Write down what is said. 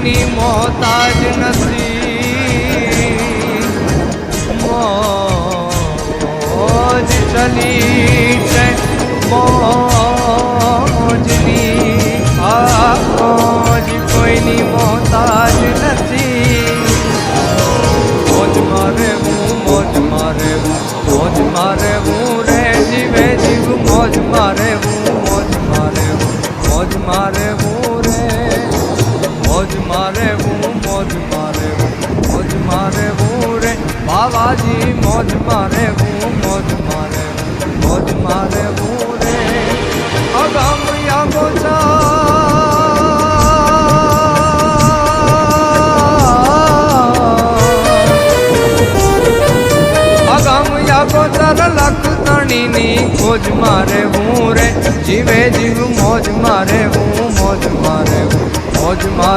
કોઈની મોતાજ નથી મોજ ચલી છે મોજની આ મોજ કોઈની મોતાજ નથી. મોજ મારે હું, મોજ મારે મોજ મારે મારે હું મોજ મારે હું, મોજ મારે હું રે. બાવાજી, મોજ મારે હું, મોજ મારે મોજ મારે હું રે. અગમ યાગો અગમ યાગો તર લખતણીની ખોજ મારે હું રે. જીવે જીવ, મોજ મારે હું, મોજ મારે હું, મોજ મારે